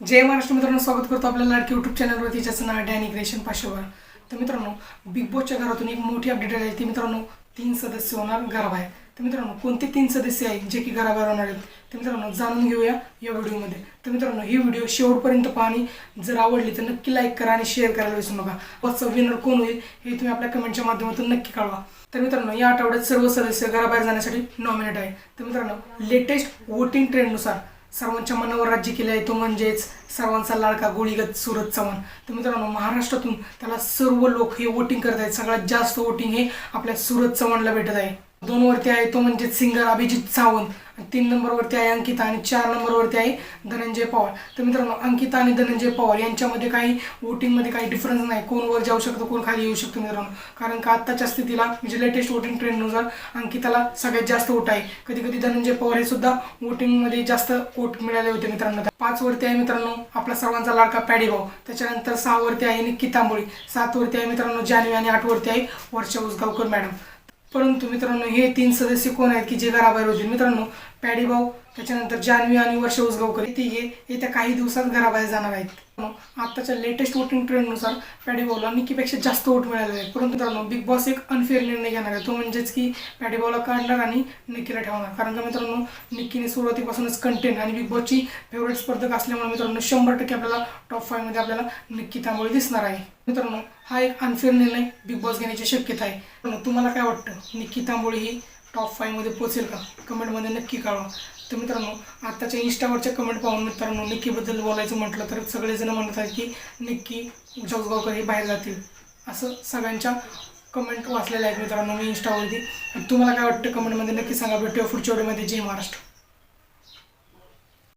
जय महाराष्ट्र मित्रांनो स्वागत करतो आपल्या लाडकी युट्यूब चॅनलवरती ज्याचं नाव आहे डॅनी क्रिएशन पाचशेवर तर मित्रांनो बिग बॉसच्या घरातून एक मोठी अपडेट आली ती मित्रांनो तीन सदस्य होणार घराबाहेर. तर मित्रांनो कोणते तीन सदस्य आहेत जे की घराबाहेर होणार आहेत? तर मित्रांनो जाणून घेऊया या व्हिडिओमध्ये. तर मित्रांनो ही व्हिडिओ शेवटपर्यंत पहा आणि जर आवडली तर नक्की लाईक करा आणि शेअर करायला विसरू नका. बसचा विनर कोण होईल हे तुम्ही आपल्या कमेंटच्या माध्यमातून नक्की कळवा. तर मित्रांनो या आठवड्यात सर्व सदस्य घराबाहेर जाण्यासाठी नॉमिनेट आहे. तर मित्रांनो लेटेस्ट वोटिंग ट्रेंडनुसार सर्वांच्या मनावर राज्य केले आहे तो म्हणजेच सर्वांचा लाडका गोळीगत सुरत चव्हाण. तर मित्रांनो महाराष्ट्रातून त्याला सर्व लोक हे वोटिंग करत आहेत. सगळ्यात जास्त वोटिंग हे आपल्या सुरत चव्हाणला भेटत आहे. दोन वरती आहे तो म्हणजे सिंगर अभिजित सावंत. तीन नंबरवरती आहे अंकिता आणि चार नंबरवरती आहे धनंजय पवार. तर मित्रांनो अंकिता आणि धनंजय पवार यांच्यामध्ये काही वोटिंगमध्ये काही डिफरन्स नाही. कोण वर जाऊ शकतो कोण खाली येऊ शकतो मित्रांनो. कारण का आत्ताच्या स्थितीला म्हणजे लेटेस्ट वोटिंग ट्रेंडनुसार अंकिताला सगळ्यात जास्त वोट आहे. कधी कधी धनंजय पवार हे सुद्धा वोटिंगमध्ये जास्त वोट मिळाले होते मित्रांनो. पाच वरती आहे मित्रांनो आपला सर्वांचा लाडका पॅडीभाऊ. त्याच्यानंतर सहा वरती आहे निक्की तांबोळी सात वरती आहे मित्रांनो जानवी आणि आठ वरती आहे वर्षा उसगावकर मॅडम. परंतु मित्रांनो हे तीन सदस्य कोण आहेत की जे घराबाहेर होतील मित्रांनो पॅडी भाऊ त्याच्यानंतर जान्हवी आणि वर्ष उसगावकर ती हे येत्या काही दिवसात घराबाहेर जाणार आहेत. आताच्या लेटेस्ट वोटिंग ट्रेंडनुसार पॅडी भाऊला निक्कीपेक्षा जास्त वोट मिळाले आहेत. परंतु मित्रांनो बिग बॉस एक अनफेअर निर्णय घेणार आहे. तो म्हणजेच की पॅडी भाऊला काढणार आणि निक्कीला ठेवणार. कारण का मित्रांनो निक्कीने सुरुवातीपासूनच कंटेंट आणि बिग बॉसची फेवरेट स्पर्धक असल्यामुळे मित्रांनो शंभर टक्के आपल्याला टॉप फायमध्ये आपल्याला निक्की त्यामुळे दिसणार आहे. मित्रांनो हा एक अनफेअर निर्णय बिग बॉस घेण्याची शक्यता आहे. तुम्हाला काय वाटतं? निक्की तांबोळी ही टॉप फाईव्हमध्ये पोचेल का? कमेंटमध्ये नक्की कळवा. तर मित्रांनो आत्ताच्या इंस्टावरच्या कमेंट पाहून मित्रांनो निक्कीबद्दल बोलायचं म्हटलं तर सगळेजण म्हणत आहेत की निक्की जसगावकर हे बाहेर जातील. असं सगळ्यांच्या कमेंट वाचलेल्या आहेत मित्रांनो मी इंस्टावरती तुम्हाला काय वाटतं कमेंटमध्ये नक्की सांगा. भेटूया पुढच्या व्हिडिओमध्ये जय महाराष्ट्र.